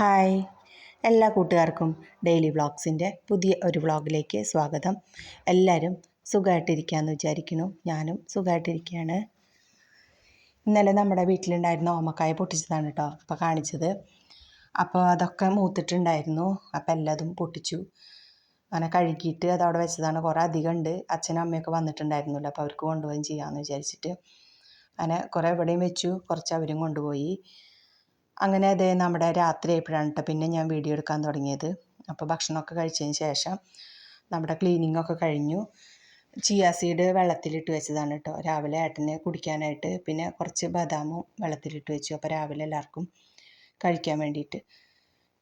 Hi. എല്ലാ കൂട്ടുകാർക്കും daily വ്ളോഗ്സിന്റെ പുതിയ ഒരു വ്ളോഗിലേക്ക് സ്വാഗതം. എല്ലാവരും സുഖമായിട്ടിരിക്കുകയെന്ന് വിചാരിക്കുന്നു. ഞാനും സുഖമായിട്ടിരിക്കുകയാണ്. ഇന്നലെ നമ്മുടെ വീട്ടിലുണ്ടായിരുന്ന ഓമക്കായ പൊട്ടിച്ചതാണ് കേട്ടോ അപ്പോൾ കാണിച്ചത്. അപ്പോൾ അതൊക്കെ മൂത്തിട്ടുണ്ടായിരുന്നു. അപ്പോൾ എല്ലാതും പൊട്ടിച്ചു. അങ്ങനെ കഴുകിയിട്ട് അത് അവിടെ വെച്ചതാണ്. കുറേ അധികം ഉണ്ട്. അച്ഛനും അമ്മയൊക്കെ വന്നിട്ടുണ്ടായിരുന്നല്ലോ. അപ്പോൾ അവർക്ക് കൊണ്ടുപോകുകയും ചെയ്യാമെന്ന് വിചാരിച്ചിട്ട്. അങ്ങനെ കുറേ എവിടെയും വെച്ചു. കുറച്ച് അവരും കൊണ്ടുപോയി. അങ്ങനെ അതേ നമ്മുടെ രാത്രി ആയപ്പോഴാണ് കേട്ടോ പിന്നെ ഞാൻ വീഡിയോ എടുക്കാൻ തുടങ്ങിയത്. അപ്പോൾ ഭക്ഷണമൊക്കെ കഴിച്ചതിന് ശേഷം നമ്മുടെ ക്ലീനിങ് ഒക്കെ കഴിഞ്ഞു. ചിയാ സീഡ് വെള്ളത്തിലിട്ട് വെച്ചതാണ് കേട്ടോ രാവിലെ ഏട്ടനെ കുടിക്കാനായിട്ട് പിന്നെ കുറച്ച് ബദാമും വെള്ളത്തിലിട്ട് വെച്ചു. അപ്പോൾ രാവിലെ എല്ലാവർക്കും കഴിക്കാൻ വേണ്ടിയിട്ട്.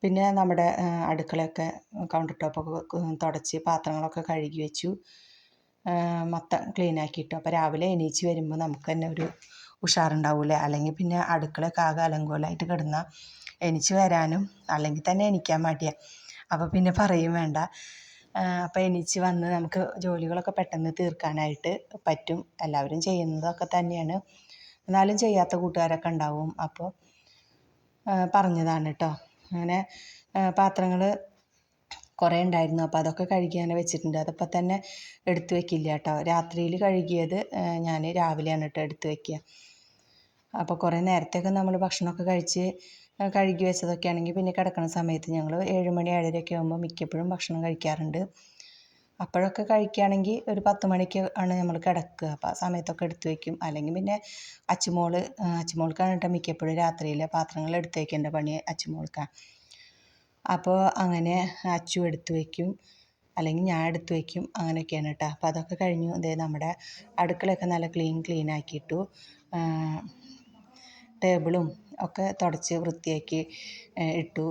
പിന്നെ നമ്മുടെ അടുക്കളയൊക്കെ കൗണ്ടർ ടോപ്പൊക്കെ തുടച്ച് പാത്രങ്ങളൊക്കെ കഴുകി വെച്ചു. മൊത്തം ക്ലീൻ ആക്കിയിട്ടു. അപ്പോൾ രാവിലെ എണീച്ച് വരുമ്പോൾ നമുക്ക് തന്നെ ഒരു ഉഷാറുണ്ടാവില്ല അല്ലെങ്കിൽ പിന്നെ അടുക്കളയൊക്കെ ആകെ അലങ്കോലമായിട്ട് കിടന്നാൽ എണീച്ച് വരാനും അല്ലെങ്കിൽ തന്നെ എണീക്കാൻ മടിയാണ് അപ്പോൾ പിന്നെ പറയും വേണ്ട. അപ്പോൾ എണീച്ച് വന്ന് നമുക്ക് ജോലികളൊക്കെ പെട്ടെന്ന് തീർക്കാനായിട്ട് പറ്റും. എല്ലാവരും ചെയ്യുന്നതൊക്കെ തന്നെയാണ്. എന്നാലും ചെയ്യാത്ത കൂട്ടുകാരൊക്കെ ഉണ്ടാവും. അപ്പോൾ പറഞ്ഞതാണ് കേട്ടോ അങ്ങനെ പാത്രങ്ങൾ കുറേ ഉണ്ടായിരുന്നു. അപ്പോൾ അതൊക്കെ കഴുകി അങ്ങനെ വെച്ചിട്ടുണ്ട്. അതിപ്പോൾ തന്നെ എടുത്ത് വെക്കില്ല കേട്ടോ രാത്രിയിൽ കഴുകിയത് ഞാൻ രാവിലെയാണ് കേട്ടോ എടുത്ത് വെക്കുക അപ്പോൾ കുറേ നേരത്തെയൊക്കെ നമ്മൾ ഭക്ഷണമൊക്കെ കഴിച്ച് കഴുകി വെച്ചതൊക്കെ ആണെങ്കിൽ പിന്നെ കിടക്കുന്ന സമയത്ത് ഞങ്ങൾ ഏഴ് മണി ഏഴരയൊക്കെ ആകുമ്പോൾ മിക്കപ്പോഴും ഭക്ഷണം കഴിക്കാറുണ്ട്. അപ്പോഴൊക്കെ കഴിക്കുകയാണെങ്കിൽ ഒരു പത്ത് മണിക്ക് ആണ് നമ്മൾ കിടക്കുക അപ്പോൾ ആ സമയത്തൊക്കെ എടുത്ത് വയ്ക്കും അല്ലെങ്കിൽ പിന്നെ അച്ചുമോൾ അച്ചുമോൾക്കാണ് കേട്ടോ മിക്കപ്പോഴും രാത്രിയിൽ പാത്രങ്ങൾ എടുത്ത് വയ്ക്കേണ്ട പണി അച്ചുമോൾക്കാണ് അപ്പോൾ അങ്ങനെ അച്ചു എടുത്ത് വയ്ക്കും അല്ലെങ്കിൽ ഞാൻ എടുത്ത് വയ്ക്കും അങ്ങനെയൊക്കെയാണ് കേട്ടോ. അപ്പോൾ അതൊക്കെ കഴിഞ്ഞു. ഇതേ നമ്മുടെ അടുക്കളയൊക്കെ നല്ല ക്ലീൻ ക്ലീൻ ആക്കിയിട്ടു ടേബിളും ഒക്കെ തുടച്ച് വൃത്തിയാക്കി ഇട്ടു.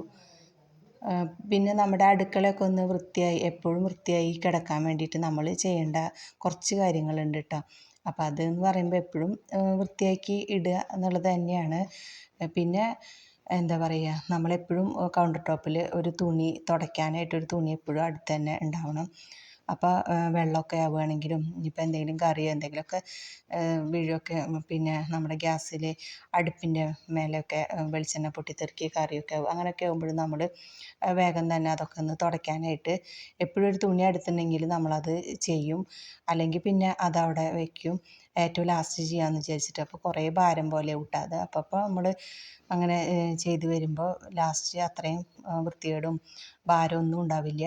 പിന്നെ നമ്മുടെ അടുക്കളയൊക്കെ ഒന്ന് വൃത്തിയായി എപ്പോഴും വൃത്തിയായി കിടക്കാൻ വേണ്ടിയിട്ട് നമ്മൾ ചെയ്യേണ്ട കുറച്ച് കാര്യങ്ങളുണ്ട് കേട്ടോ അപ്പോൾ അതെന്ന് പറയുമ്പോൾ എപ്പോഴും വൃത്തിയാക്കി ഇടുക എന്നുള്ളത് തന്നെയാണ്. പിന്നെ എന്താ പറയുക നമ്മളെപ്പോഴും കൗണ്ടർ ടോപ്പിൽ ഒരു തുണി തുടയ്ക്കാനായിട്ട് ഒരു തുണി എപ്പോഴും അടുത്ത് തന്നെ ഉണ്ടാവണം. അപ്പോൾ വെള്ളമൊക്കെ ആവുകയാണെങ്കിലും ഇനിയിപ്പോൾ എന്തെങ്കിലും കറിയോ എന്തെങ്കിലുമൊക്കെ വീഴുകയൊക്കെ പിന്നെ നമ്മുടെ ഗ്യാസിൽ അടുപ്പിന്റെ മേലെയൊക്കെ വെളിച്ചെണ്ണ പൊട്ടിത്തെറിക്കുക കറിയൊക്കെ ആവും. അങ്ങനെയൊക്കെ ആവുമ്പോഴും നമ്മൾ വേഗം തന്നെ അതൊക്കെ ഒന്ന് തുടയ്ക്കാനായിട്ട് എപ്പോഴും ഒരു തുണി അടുത്തുണ്ടെങ്കിൽ നമ്മളത് ചെയ്യും. അല്ലെങ്കിൽ പിന്നെ അതവിടെ വയ്ക്കും ഏറ്റവും ലാസ്റ്റ് ചെയ്യാമെന്ന് വിചാരിച്ചിട്ട് അപ്പോൾ കുറേ ഭാരം പോലെ വിട്ടാതെ അപ്പോൾ അപ്പോൾ നമ്മൾ അങ്ങനെ ചെയ്ത് വരുമ്പോൾ ലാസ്റ്റ് അത്രയും വൃത്തികേടും ഭാരമൊന്നും ഉണ്ടാവില്ല.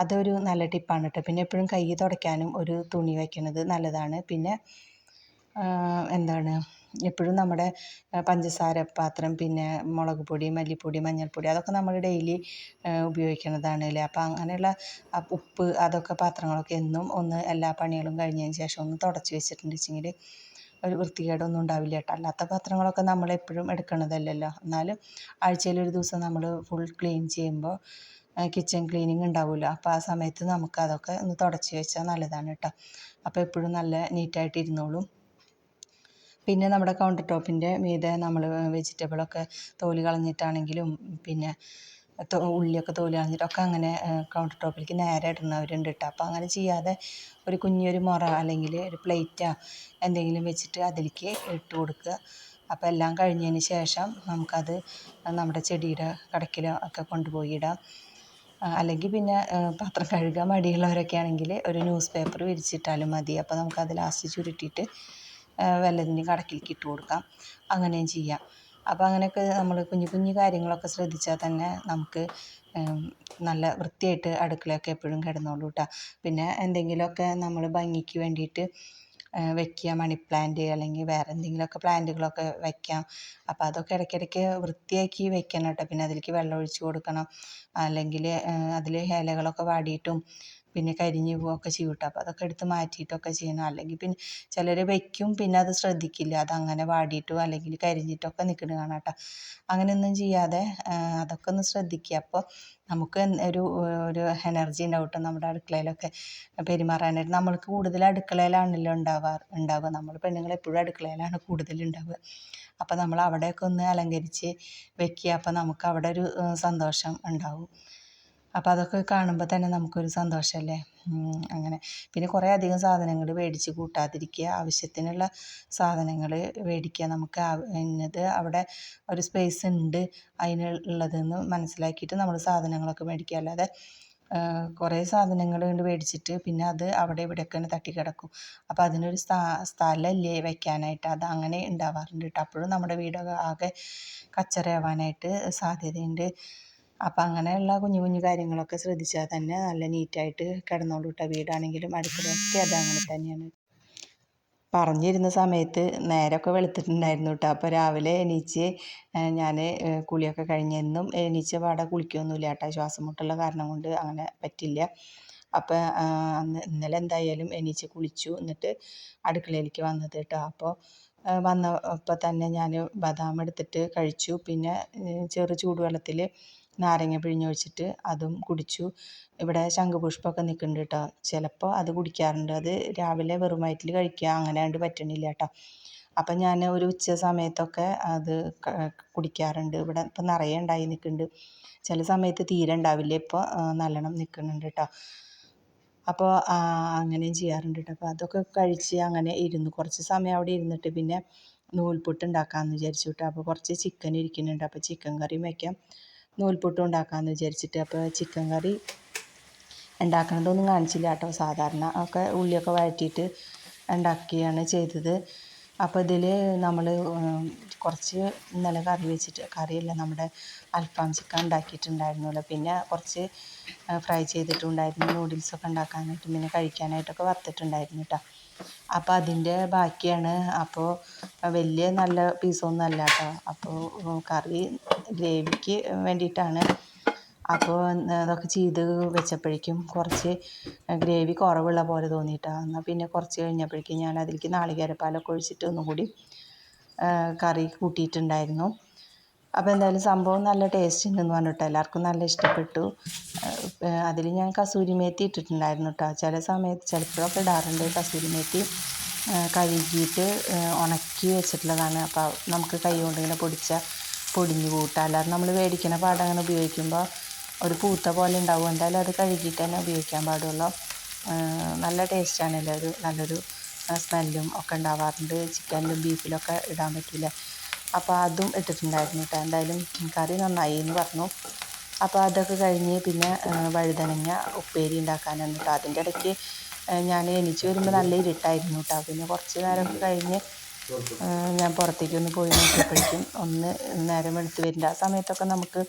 അതൊരു നല്ല ടിപ്പാണ് കേട്ടോ. പിന്നെ എപ്പോഴും കൈ തുടയ്ക്കാനും ഒരു തുണി വയ്ക്കുന്നത് നല്ലതാണ്. പിന്നെ എന്താണ് എപ്പോഴും നമ്മുടെ പഞ്ചസാര പാത്രം പിന്നെ മുളക് പൊടി മല്ലിപ്പൊടി മഞ്ഞൾപ്പൊടി അതൊക്കെ നമ്മൾ ഡെയിലി ഉപയോഗിക്കുന്നതാണ് അല്ലേ? അപ്പോൾ അങ്ങനെയുള്ള ഉപ്പ് അതൊക്കെ പാത്രങ്ങളൊക്കെ എന്നും ഒന്ന് എല്ലാ പണികളും കഴിഞ്ഞതിന് ശേഷം ഒന്ന് തുടച്ച് വെച്ചിട്ടുണ്ടെങ്കിൽ ഒരു വൃത്തികേടൊന്നും ഉണ്ടാവില്ല കേട്ടോ. അല്ലാത്ത പാത്രങ്ങളൊക്കെ നമ്മൾ എപ്പോഴും എടുക്കണതല്ലല്ലോ. എന്നാലും ആഴ്ചയിൽ ഒരു ദിവസം നമ്മൾ ഫുൾ ക്ലീൻ ചെയ്യുമ്പോൾ കിച്ചൺ ക്ലീനിങ് ഉണ്ടാവുമല്ലോ അപ്പോൾ ആ സമയത്ത് നമുക്ക് അതൊക്കെ ഒന്ന് തുടച്ച് വെച്ചാൽ നല്ലതാണ് കേട്ടോ അപ്പോൾ എപ്പോഴും നല്ല നീറ്റായിട്ട് ഇരുന്നോളും. പിന്നെ നമ്മുടെ കൗണ്ടർ ടോപ്പിന്റെ മീതെ നമ്മൾ വെജിറ്റബിളൊക്കെ തോൽ കളഞ്ഞിട്ടാണെങ്കിലും പിന്നെ ഉള്ളിയൊക്കെ തോൽ കളഞ്ഞിട്ടൊക്കെ അങ്ങനെ കൗണ്ടർ ടോപ്പിലേക്ക് നേരെ ഇടുന്നവരുണ്ട് കേട്ടോ അപ്പോൾ അങ്ങനെ ചെയ്യാതെ ഒരു കുഞ്ഞൊരു മുറ അല്ലെങ്കിൽ ഒരു പ്ലേറ്റാ എന്തെങ്കിലും വെച്ചിട്ട് അതിലേക്ക് ഇട്ട് കൊടുക്കുക. അപ്പോൾ എല്ലാം കഴിഞ്ഞതിന് ശേഷം നമുക്കത് നമ്മുടെ ചെടിയുടെ കടക്കിലോ ഒക്കെ കൊണ്ടുപോയി ഇടാം. അല്ലെങ്കിൽ പിന്നെ പാത്രം കഴുകാൻ മടിയുള്ളവരൊക്കെ ആണെങ്കിൽ ഒരു ന്യൂസ് പേപ്പർ വിരിച്ചിട്ടാലും മതി. അപ്പോൾ നമുക്കത് ലാസ്റ്റ് ചുരുട്ടിയിട്ട് വല്ലതിന്റെയും കടക്കിലേക്ക് ഇട്ട് കൊടുക്കാം. അങ്ങനെയും ചെയ്യാം. അപ്പോൾ അങ്ങനെയൊക്കെ നമ്മൾ കുഞ്ഞു കുഞ്ഞു കാര്യങ്ങളൊക്കെ ശ്രദ്ധിച്ചാൽ തന്നെ നമുക്ക് നല്ല വൃത്തിയായിട്ട് അടുക്കളയൊക്കെ എപ്പോഴും കിടന്നോളൂ കേട്ടോ പിന്നെ എന്തെങ്കിലുമൊക്കെ നമ്മൾ ഭംഗിക്ക് വേണ്ടിയിട്ട് വെക്കുക മണി പ്ലാന്റ് അല്ലെങ്കിൽ വേറെ എന്തെങ്കിലുമൊക്കെ പ്ലാന്റുകളൊക്കെ വെക്കാം അപ്പോൾ അതൊക്കെ ഇടയ്ക്കിടയ്ക്ക് വൃത്തിയാക്കി വെക്കണം കേട്ടോ പിന്നെ അതിലേക്ക് വെള്ളം ഒഴിച്ച് കൊടുക്കണം അല്ലെങ്കിൽ അതിൽ ഇലകളൊക്കെ വാടിയിട്ടും പിന്നെ കരിഞ്ഞു പോവുകയൊക്കെ ചെയ്യും കേട്ടോ. അപ്പോൾ അതൊക്കെ എടുത്ത് മാറ്റിയിട്ടൊക്കെ ചെയ്യണം അല്ലെങ്കിൽ പിന്നെ ചിലർ വയ്ക്കും പിന്നെ അത് ശ്രദ്ധിക്കില്ല. അതങ്ങനെ വാടിയിട്ടോ അല്ലെങ്കിൽ കരിഞ്ഞിട്ടൊക്കെ നിൽക്കുന്നത് കാണാം കേട്ടോ. അങ്ങനെയൊന്നും ചെയ്യാതെ അതൊക്കെ ഒന്ന് ശ്രദ്ധിക്കുക. അപ്പോൾ നമുക്ക് ഒരു ഒരു എനർജി ഉണ്ടാവും കേട്ടോ നമ്മുടെ അടുക്കളയിലൊക്കെ പെരുമാറാനായിട്ട്. നമ്മൾക്ക് കൂടുതൽ അടുക്കളയിലാണല്ലോ ഉണ്ടാവാറ് ഉണ്ടാവുക. നമ്മൾ പെണ്ണുങ്ങൾ എപ്പോഴും അടുക്കളയിലാണ് കൂടുതൽ ഉണ്ടാവുക. അപ്പോൾ നമ്മൾ അവിടെയൊക്കെ ഒന്ന് അലങ്കരിച്ച് വെക്കുക അപ്പോൾ നമുക്ക് അവിടെ ഒരു സന്തോഷം ഉണ്ടാവും. അപ്പോൾ അതൊക്കെ കാണുമ്പോൾ തന്നെ നമുക്കൊരു സന്തോഷമല്ലേ അങ്ങനെ. പിന്നെ കുറേ അധികം സാധനങ്ങൾ മേടിച്ച് കൂട്ടാതിരിക്കുക ആവശ്യത്തിനുള്ള സാധനങ്ങൾ മേടിക്കുക നമുക്ക് ഇന്നത് അവിടെ ഒരു സ്പേസ് ഉണ്ട്. അതിനുള്ളതെന്ന് മനസ്സിലാക്കിയിട്ട് നമ്മൾ സാധനങ്ങളൊക്കെ മേടിക്കുക. അല്ലാതെ കുറേ സാധനങ്ങൾ കൊണ്ട് മേടിച്ചിട്ട് പിന്നെ അത് അവിടെ ഇവിടെയൊക്കെ തട്ടി തട്ടിക്കിടക്കും. അപ്പോൾ അതിനൊരു സ്ഥാ സ്ഥലമില്ലേ വെക്കാനായിട്ട്. അത് അങ്ങനെ ഉണ്ടാവാറുണ്ട് കേട്ടോ അപ്പോഴും നമ്മുടെ വീടൊക്കെ ആകെ കച്ചറയാവാനായിട്ട് സാധ്യതയുണ്ട്. അപ്പം അങ്ങനെയുള്ള കുഞ്ഞു കുഞ്ഞു കാര്യങ്ങളൊക്കെ ശ്രദ്ധിച്ചാൽ തന്നെ നല്ല നീറ്റായിട്ട് കിടന്നോളൂ കേട്ടോ വീടാണെങ്കിലും അടുക്കളയൊക്കെ അത് അങ്ങനെ തന്നെയാണ്. പറഞ്ഞിരുന്ന സമയത്ത് നേരമൊക്കെ വെളുത്തിട്ടുണ്ടായിരുന്നു കേട്ടോ അപ്പോൾ രാവിലെ എണീച്ച് ഞാൻ കുളിയൊക്കെ കഴിഞ്ഞെന്നും എണീച്ച പാടെ കുളിക്കൊന്നുമില്ല കേട്ടോ ശ്വാസം മുട്ടുള്ള കാരണം കൊണ്ട് അങ്ങനെ പറ്റില്ല. അപ്പോൾ അന്ന് ഇന്നലെ എന്തായാലും എണീച്ച് കുളിച്ചു എന്നിട്ട് അടുക്കളയിലേക്ക് വന്നത് കേട്ടോ അപ്പോൾ വന്നപ്പോൾ തന്നെ ഞാൻ ബദാം എടുത്തിട്ട് കഴിച്ചു. പിന്നെ ചെറു ചൂടുവെള്ളത്തിൽ നാരങ്ങ പിഴിഞ്ഞൊഴിച്ചിട്ട് അതും കുടിച്ചു. ഇവിടെ ശംഖുപുഷ്പമൊക്കെ നിൽക്കുന്നുണ്ട് കേട്ടോ. ചിലപ്പോൾ അത് കുടിക്കാറുണ്ട്. അത് രാവിലെ വെറും വയറ്റിൽ കഴിക്കുക അങ്ങനെ ആണ്ട് പറ്റണില്ല കേട്ടോ. അപ്പം ഞാൻ ഒരു ഉച്ച സമയത്തൊക്കെ അത് കുടിക്കാറുണ്ട്. ഇവിടെ ഇപ്പം നിറയെ ഉണ്ടായി നിൽക്കുന്നുണ്ട്. ചില സമയത്ത് തീരെ ഉണ്ടാവില്ല. ഇപ്പോൾ നല്ലോണം നിൽക്കുന്നുണ്ട് കേട്ടോ. അപ്പോൾ അങ്ങനെയും ചെയ്യാറുണ്ട് കേട്ടോ. അപ്പോൾ അതൊക്കെ കഴിച്ച് അങ്ങനെ ഇരുന്നു. കുറച്ച് സമയം അവിടെ ഇരുന്നിട്ട് പിന്നെ നൂൽപുട്ട് ഉണ്ടാക്കാമെന്ന് വിചാരിച്ചു കേട്ടോ. അപ്പോൾ കുറച്ച് ചിക്കൻ ഇരിക്കുന്നുണ്ട്. അപ്പോൾ ചിക്കൻ കറിയും വയ്ക്കാം. നൂൽപുട്ടും ഉണ്ടാക്കാമെന്ന് വിചാരിച്ചിട്ട് അപ്പോൾ ചിക്കൻ കറി ഉണ്ടാക്കണതൊന്നും കാണിച്ചില്ല കേട്ടോ. സാധാരണ ഒക്കെ ഉള്ളിയൊക്കെ വഴറ്റിയിട്ട് ഉണ്ടാക്കിയാണ് ചെയ്തത്. അപ്പോൾ ഇതിൽ നമ്മൾ കുറച്ച് ഇന്നലെ കറി വെച്ചിട്ട് കറിയല്ല നമ്മുടെ അൽഫാം ചിക്കൻ ഉണ്ടാക്കിയിട്ടുണ്ടായിരുന്നല്ലോ. പിന്നെ കുറച്ച് ഫ്രൈ ചെയ്തിട്ടുണ്ടായിരുന്നു. നൂഡിൽസൊക്കെ ഉണ്ടാക്കാനായിട്ട് പിന്നെ കഴിക്കാനായിട്ടൊക്കെ വറുത്തിട്ടുണ്ടായിരുന്നു കേട്ടോ. അപ്പോൾ അതിന്റെ ബാക്കിയാണ്. അപ്പോൾ വലിയ നല്ല പീസൊന്നും അല്ല കേട്ടോ അപ്പോൾ കറി ഗ്രേവിക്ക് വേണ്ടിയിട്ടാണ്. അപ്പോൾ അതൊക്കെ ചെയ്ത് വെച്ചപ്പോഴേക്കും കുറച്ച് ഗ്രേവി കുറവുള്ള പോലെ തോന്നിയിട്ടാണ് എന്നാൽ പിന്നെ കുറച്ച് കഴിഞ്ഞപ്പോഴേക്കും ഞാൻ അതിലേക്ക് നാളികേരപ്പാലൊക്കെ ഒഴിച്ചിട്ട് ഒന്നും കൂടി കറി കൂട്ടിയിട്ടുണ്ടായിരുന്നു. അപ്പോൾ എന്തായാലും സംഭവം നല്ല ടേസ്റ്റ് ഉണ്ടെന്ന് പറഞ്ഞിട്ട്. എല്ലാവർക്കും നല്ല ഇഷ്ടപ്പെട്ടു. അതിൽ ഞാൻ കസൂരി മേത്തി ഇട്ടിട്ടുണ്ടായിരുന്നു കേട്ടോ ചില സമയത്ത് ചിലപ്പോഴൊക്കെ ഇടാറുണ്ട് കസൂരി മേത്തി. കഴുകിയിട്ട് ഉണക്കി വെച്ചിട്ടുള്ളതാണ്. അപ്പോൾ നമുക്ക് കൈ കൊണ്ട് ഇങ്ങനെ പൊടിച്ച പൊടിഞ്ഞ് കൂട്ടാം. അല്ലാതെ നമ്മൾ മേടിക്കുന്ന പാടം അങ്ങനെ ഉപയോഗിക്കുമ്പോൾ ഒരു പൂത്ത പോലെ ഉണ്ടാവും. എന്തായാലും അത് കഴുകിയിട്ട് തന്നെ ഉപയോഗിക്കാൻ പാടുള്ളൂ. നല്ല ടേസ്റ്റാണ് എല്ലാവരും നല്ലൊരു സ്മെല്ലും ഒക്കെ ഉണ്ടാവാറുണ്ട്. ചിക്കനിലും ബീഫിലൊക്കെ ഇടാൻ പറ്റില്ല അപ്പോൾ അതും ഇട്ടിട്ടുണ്ടായിരുന്നു കേട്ടോ എന്തായാലും കറി നന്നായി എന്ന് പറഞ്ഞു. അപ്പോൾ അതൊക്കെ കഴിഞ്ഞ് പിന്നെ വഴുതനങ്ങ ഉപ്പേരി ഉണ്ടാക്കാനാണ് കേട്ടോ അതിന്റെ ഇടയ്ക്ക് ഞാൻ എണീച്ച് വരുമ്പോൾ നല്ല ഇരുട്ടായിരുന്നു കേട്ടോ പിന്നെ കുറച്ച് നേരമൊക്കെ കഴിഞ്ഞ് ഞാൻ പുറത്തേക്കൊന്ന് പോയി നോക്കിയപ്പോഴേക്കും ഒന്ന് നേരം വെളുത്ത് വരുന്നുണ്ട് ആ സമയത്തൊക്കെ നമുക്ക്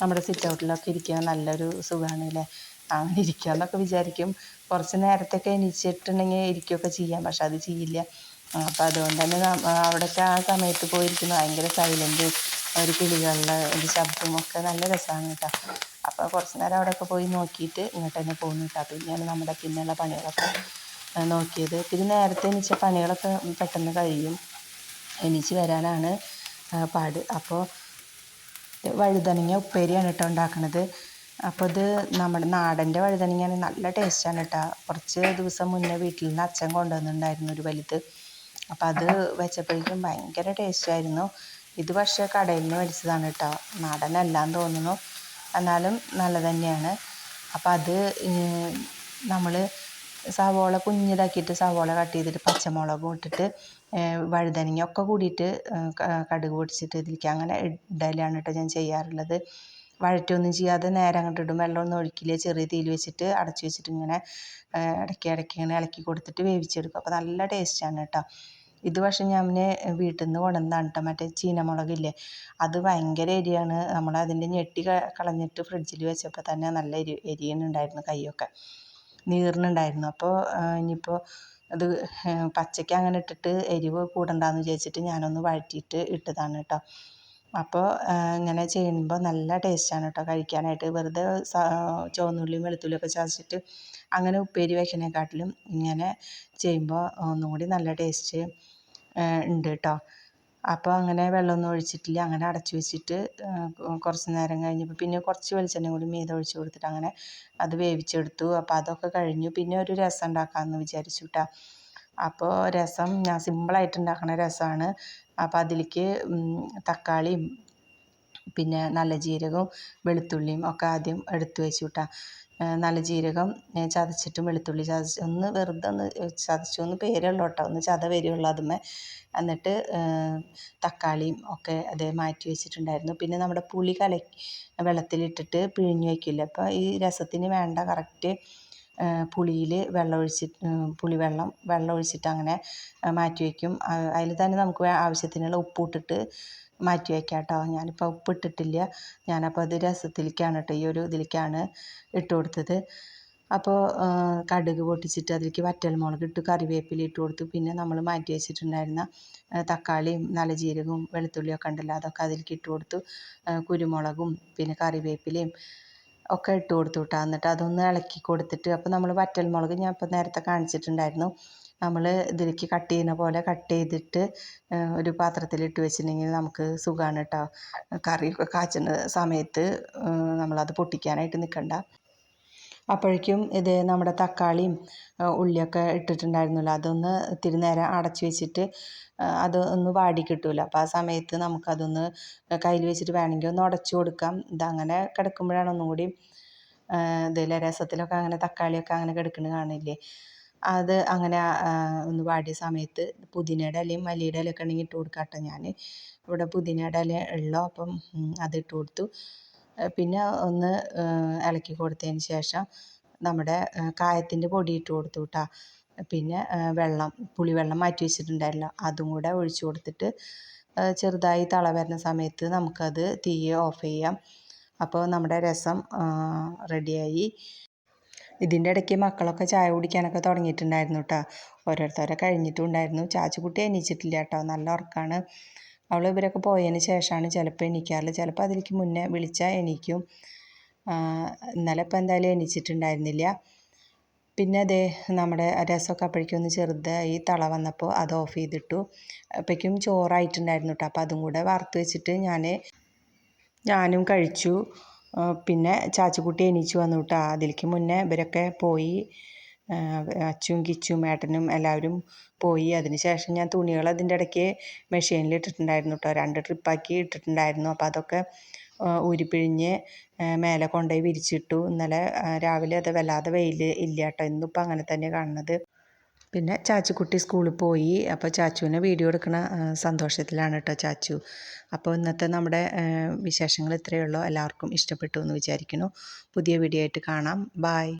നമ്മുടെ സിറ്റ് ഔട്ടിലൊക്കെ ഇരിക്കാൻ നല്ലൊരു സുഖമാണ് അല്ലേ അങ്ങനെ ഇരിക്കുക എന്നൊക്കെ വിചാരിക്കും. കുറച്ച് നേരത്തൊക്കെ എണീച്ചിട്ടുണ്ടെങ്കിൽ ഇരിക്കുകയൊക്കെ ചെയ്യാം. പക്ഷെ അത് ചെയ്യില്ല. അപ്പോൾ അതുകൊണ്ട് തന്നെ അവിടെയൊക്കെ ആ സമയത്ത് പോയിരിക്കുന്നത് ഭയങ്കര സൈലന്റ് ഒരു കിളികളുടെ ഒരു ശബ്ദവും ഒക്കെ നല്ല രസമാണ് കേട്ടോ. അപ്പോൾ കുറച്ച് നേരം അവിടെയൊക്കെ പോയി നോക്കിയിട്ട് ഇങ്ങോട്ട് തന്നെ പോകുന്നു കേട്ടോ. പിന്നെയാണ് നമ്മുടെ പിന്നെയുള്ള പണികളൊക്കെ നോക്കിയത്. പിന്നെ നേരത്തെ എണീച്ച പണികളൊക്കെ പെട്ടെന്ന് കഴിയും. എണീച്ച് വരാനാണ് പാട്. അപ്പോൾ വഴുതനങ്ങ ഉപ്പേരിയാണ് കേട്ടോ ഉണ്ടാക്കുന്നത് അപ്പോൾ ഇത് നമ്മുടെ നാടന്റെ വഴുതനങ്ങയാണ് നല്ല ടേസ്റ്റാണ് കേട്ടോ. കുറച്ച് ദിവസം മുന്നേ വീട്ടിൽ നിന്ന് അച്ഛൻ കൊണ്ടുവന്നിട്ടുണ്ടായിരുന്നു ഒരു വലുത്. അപ്പോൾ അത് വെച്ചപ്പോഴേക്കും ഭയങ്കര ടേസ്റ്റായിരുന്നു ഇത് പക്ഷേ കടയിൽ നിന്ന് മേടിച്ചതാണ് കേട്ടോ നാടനല്ലാന്ന് തോന്നുന്നു. എന്നാലും നല്ല തന്നെയാണ്. അപ്പം അത് നമ്മൾ സവോള കുഞ്ഞിതാക്കിയിട്ട് സവോള കട്ട് ചെയ്തിട്ട് പച്ചമുളകും ഇട്ടിട്ട് വഴുതനങ്ങ ഒക്കെ കൂടിയിട്ട് കടുക് പൊടിച്ചിട്ട് ഇതിലേക്ക് അങ്ങനെ ഇടലാണ് കേട്ടോ ഞാൻ ചെയ്യാറുള്ളത്. വഴറ്റൊന്നും ചെയ്യാതെ നേരെ അങ്ങോട്ട് ഇടും. വെള്ളമൊന്നും ഒഴിക്കില്ല. ചെറിയ തീയിൽ വെച്ചിട്ട് അടച്ചു വെച്ചിട്ട് ഇങ്ങനെ ഇടയ്ക്ക് ഇടയ്ക്ക് ഇങ്ങനെ ഇളക്കി കൊടുത്തിട്ട് വേവിച്ചെടുക്കും. അപ്പോൾ നല്ല ടേസ്റ്റാണ് കേട്ടോ ഇത് പക്ഷേ ഞാൻ വീട്ടിൽ നിന്ന് കൊണ്ടുവന്നതാണ് കേട്ടോ മറ്റേ ചീനമുളകില്ലേ? അത് ഭയങ്കര എരിയാണ്. നമ്മൾ അതിന്റെ ഞെട്ടി കളഞ്ഞിട്ട് ഫ്രിഡ്ജിൽ വെച്ചപ്പോൾ തന്നെ നല്ല എരി എരിയുന്നുണ്ടായിരുന്നു കൈയൊക്കെ നീറുന്നുണ്ടായിരുന്നു അപ്പോൾ ഇനിയിപ്പോൾ അത് പച്ചയ്ക്ക് അങ്ങനെ ഇട്ടിട്ട് എരിവ് കൂടണ്ടെന്ന് വിചാരിച്ചിട്ട് ഞാനൊന്ന് വഴറ്റിയിട്ട് ഇട്ടതാണ് കേട്ടോ അപ്പോൾ ഇങ്ങനെ ചെയ്യുമ്പോൾ നല്ല ടേസ്റ്റാണ് കേട്ടോ കഴിക്കാനായിട്ട്. വെറുതെ ചുവന്നുള്ളിയും വെളുത്തുള്ളിയൊക്കെ ചതച്ചിട്ട് അങ്ങനെ ഉപ്പേരി വയ്ക്കണേക്കാട്ടിലും ഇങ്ങനെ ചെയ്യുമ്പോൾ ഒന്നും കൂടി നല്ല ടേസ്റ്റ് ഉണ്ട് കേട്ടോ അപ്പോൾ അങ്ങനെ വെള്ളമൊന്നും ഒഴിച്ചിട്ടില്ല. അങ്ങനെ അടച്ച് വെച്ചിട്ട് കുറച്ച് നേരം കഴിഞ്ഞപ്പോൾ പിന്നെ കുറച്ച് വെളിച്ചെണ്ണ കൂടി മീതെ ഒഴിച്ച് കൊടുത്തിട്ട് അങ്ങനെ അത് വേവിച്ചെടുത്തു. അപ്പോൾ അതൊക്കെ കഴിഞ്ഞു. പിന്നെ ഒരു രസം ഉണ്ടാക്കാമെന്ന് വിചാരിച്ചു കേട്ടോ അപ്പോൾ രസം ഞാൻ സിമ്പിളായിട്ട് ഉണ്ടാക്കുന്ന രസമാണ് അപ്പോൾ അതിലേക്ക് തക്കാളിയും പിന്നെ നല്ല ജീരകവും വെളുത്തുള്ളിയും ഒക്കെ ആദ്യം എടുത്തു വെച്ചു കേട്ടോ നല്ല ജീരകം ചതച്ചിട്ടും വെളുത്തുള്ളി ചതച്ച് ഒന്ന് വെറുതെ ഒന്ന് ചതച്ചു ഒന്ന് പേരുള്ളൂ കേട്ടോ. ഒന്ന് ചത വരുള്ളൂ അതുമേ. എന്നിട്ട് തക്കാളിയും ഒക്കെ അതേ മാറ്റി വെച്ചിട്ടുണ്ടായിരുന്നു. പിന്നെ നമ്മുടെ പുളി കലക്കി വെള്ളത്തിലിട്ടിട്ട് പിഴിഞ്ഞ് വയ്ക്കില്ല അപ്പോൾ ഈ രസത്തിന് വേണ്ട കറക്റ്റ് പുളിയിൽ വെള്ളം ഒഴിച്ചിട്ട് പുളിവെള്ളം വെള്ളം ഒഴിച്ചിട്ട് അങ്ങനെ മാറ്റി വയ്ക്കും അതിൽ തന്നെ നമുക്ക് ആവശ്യത്തിനുള്ള ഉപ്പ് ഇട്ടിട്ട് മാറ്റി വയ്ക്കാം കേട്ടോ ഞാനിപ്പോൾ ഉപ്പ് ഇട്ടിട്ടില്ല ഞാനപ്പോൾ അത് രസത്തിലേക്കാണ് കേട്ടോ ഈ ഒരു ഇതിലേക്കാണ് ഇട്ട് കൊടുത്തത്. അപ്പോൾ കടുക് പൊട്ടിച്ചിട്ട് അതിലേക്ക് വറ്റൽമുളക് ഇട്ട് കറിവേപ്പില ഇട്ട് കൊടുത്തു. പിന്നെ നമ്മൾ മാറ്റി വെച്ചിട്ടുണ്ടായിരുന്ന തക്കാളിയും നല്ല ജീരകവും വെളുത്തുള്ളിയൊക്കെ ഉണ്ടല്ലോ അതൊക്കെ അതിലേക്ക് ഇട്ട് കൊടുത്തു. കുരുമുളകും പിന്നെ കറിവേപ്പിലയും ഒക്കെ ഇട്ട് കൊടുത്തു കേട്ടോ എന്നിട്ട് അതൊന്ന് ഇളക്കി കൊടുത്തിട്ട് അപ്പോൾ നമ്മൾ വറ്റൽ മുളക് ഞാൻ ഇപ്പോൾ നേരത്തെ കാണിച്ചിട്ടുണ്ടായിരുന്നു. നമ്മൾ ഇതിലേക്ക് കട്ട് ചെയ്യുന്ന പോലെ കട്ട് ചെയ്തിട്ട് ഒരു പാത്രത്തിലിട്ട് വെച്ചിട്ടുണ്ടെങ്കിൽ നമുക്ക് സുഖമാണ് കേട്ടോ കറിയൊക്കെ കാച്ചുന്ന സമയത്ത് നമ്മളത് പൊട്ടിക്കാനായിട്ട് നിൽക്കണ്ട അപ്പോഴേക്കും ഇത് നമ്മുടെ തക്കാളിയും ഉള്ളിയൊക്കെ ഇട്ടിട്ടുണ്ടായിരുന്നല്ലോ. അതൊന്ന് ഇത്തിരി നേരം അടച്ചു വെച്ചിട്ട് അത് ഒന്ന് വാടി കിട്ടൂല. അപ്പോൾ ആ സമയത്ത് നമുക്കതൊന്ന് കയ്യിൽ വെച്ചിട്ട് വേണമെങ്കിൽ ഒന്ന് ഉടച്ചു കൊടുക്കാം. ഇതങ്ങനെ കിടക്കുമ്പോഴാണ് ഒന്നും കൂടി ഇതിലെ രസത്തിലൊക്കെ അങ്ങനെ തക്കാളിയൊക്കെ അങ്ങനെ കിടക്കുന്നത് കാണില്ലേ? അത് അങ്ങനെ ഒന്ന് വാടിയ സമയത്ത് പുതിനയുടെ ഇലയും മല്ലിയുടെ ഇലയൊക്കെ ഉണ്ടെങ്കിൽ ഇട്ട് കൊടുക്കാം കേട്ടോ ഞാൻ ഇവിടെ പുതിനയുടെ ഇല ഉള്ളൂ? അപ്പം അത് കൊടുത്തു. പിന്നെ ഒന്ന് ഇളക്കി കൊടുത്തതിന് ശേഷം നമ്മുടെ കായത്തിന്റെ പൊടി ഇട്ട് കൊടുത്തു കേട്ടോ പിന്നെ വെള്ളം പുളിവെള്ളം മാറ്റി വെച്ചിട്ടുണ്ടായിരുന്നല്ലോ. അതും കൂടെ ഒഴിച്ച് കൊടുത്തിട്ട് ചെറുതായി തള വരുന്ന സമയത്ത് നമുക്കത് തീ ഓഫ് ചെയ്യാം. അപ്പോൾ നമ്മുടെ രസം റെഡിയായി. ഇതിന്റെ ഇടയ്ക്ക് മക്കളൊക്കെ ചായ കുടിക്കാനൊക്കെ തുടങ്ങിയിട്ടുണ്ടായിരുന്നു കേട്ടോ ഓരോരുത്തരെ കഴിഞ്ഞിട്ടും ഉണ്ടായിരുന്നു. ചാച്ചുകുട്ടി എണീച്ചിട്ടില്ല കേട്ടോ നല്ല ഉറക്കമാണ് അവൾ ഇവരൊക്കെ പോയതിന് ശേഷമാണ് ചിലപ്പോൾ എണീക്കാറ്. ചിലപ്പോൾ അതിലേക്ക് മുന്നേ വിളിച്ചാൽ എണീക്കും. ഇന്നലെ ഇപ്പോൾ എന്തായാലും എണീച്ചിട്ടുണ്ടായിരുന്നില്ല. പിന്നെ അതേ നമ്മുടെ രസമൊക്കെ അപ്പോഴേക്കും ഒന്ന് ചെറുതായി തള വന്നപ്പോൾ അത് ഓഫ് ചെയ്തിട്ടു. അപ്പോഴേക്കും ചോറായിട്ടുണ്ടായിരുന്നു കേട്ടോ അപ്പോൾ അതും കൂടെ വറുത്ത് വെച്ചിട്ട് ഞാൻ ഞാനും കഴിച്ചു. പിന്നെ ചാച്ചിക്കുട്ടി എണീച്ചു വന്നു കേട്ടോ അതിലേക്ക് മുന്നേ ഇവരൊക്കെ പോയി അച്ചും കിച്ചും ഏട്ടനും എല്ലാവരും പോയി. അതിന് ശേഷം ഞാൻ തുണികൾ അതിന്റെ ഇടയ്ക്ക് മെഷീനിൽ ഇട്ടിട്ടുണ്ടായിരുന്നു കേട്ടോ രണ്ട് ട്രിപ്പാക്കി ഇട്ടിട്ടുണ്ടായിരുന്നു. അപ്പോൾ അതൊക്കെ ഊരിപ്പിഴിഞ്ഞ് മേലെ കൊണ്ടുപോയി വിരിച്ചിട്ടു. ഇന്നലെ രാവിലെ അത് വല്ലാതെ വെയിൽ ഇല്ല കേട്ടോ ഇന്നിപ്പോൾ അങ്ങനെ തന്നെ കാണുന്നത്. പിന്നെ ചാച്ചുക്കുട്ടി സ്കൂളിൽ പോയി. അപ്പോൾ ചാച്ചുവിനെ വീഡിയോ എടുക്കുന്ന സന്തോഷത്തിലാണ് കേട്ടോ ചാച്ചു. അപ്പോൾ ഇന്നത്തെ നമ്മുടെ വിശേഷങ്ങൾ ഇത്രയേ ഉള്ളൂ. എല്ലാവർക്കും ഇഷ്ടപ്പെട്ടു എന്ന് വിചാരിക്കുന്നു. പുതിയ വീഡിയോ ആയിട്ട് കാണാം. ബായ്